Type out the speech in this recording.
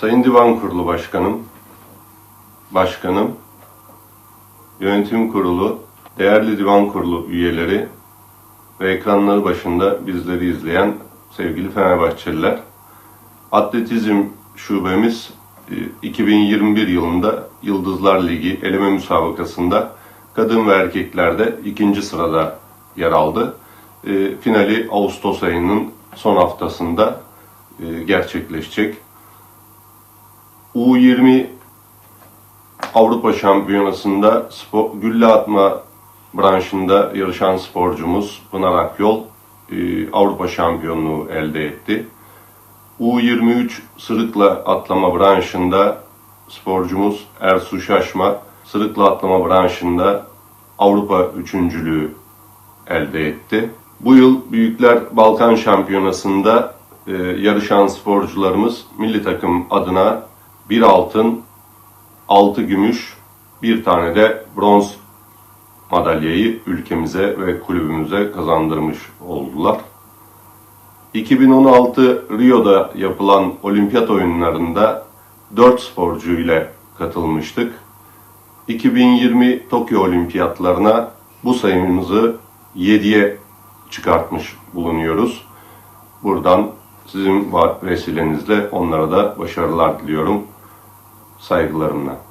Sayın Divan Kurulu Başkanım, Başkanım, Yönetim Kurulu, değerli Divan Kurulu üyeleri ve ekranları başında bizleri izleyen sevgili Fenerbahçeliler. Atletizm şubemiz e, 2021 yılında Yıldızlar Ligi eleme müsabakasında kadın ve erkeklerde ikinci sırada yer aldı. E, Finali Ağustos ayının son haftasında e, gerçekleşecek. U20 Avrupa Şampiyonası'nda spor, gülle atma branşında yarışan sporcumuz Pınar Akyol e, Avrupa şampiyonluğu elde etti. U23 sırıkla atlama branşında sporcumuz Ersu Şaşma sırıkla atlama branşında Avrupa üçüncülüğü elde etti. Bu yıl Büyükler Balkan Şampiyonası'nda e, yarışan sporcularımız milli takım adına bir altın, altı gümüş, bir tane de bronz madalyayı ülkemize ve kulübümüze kazandırmış oldular. 2016 Rio'da yapılan olimpiyat oyunlarında 4 sporcu ile katılmıştık. 2020 Tokyo olimpiyatlarına bu sayımızı 7'ye çıkartmış bulunuyoruz. Buradan sizin vesilenizle onlara da başarılar diliyorum. Saygılarımla.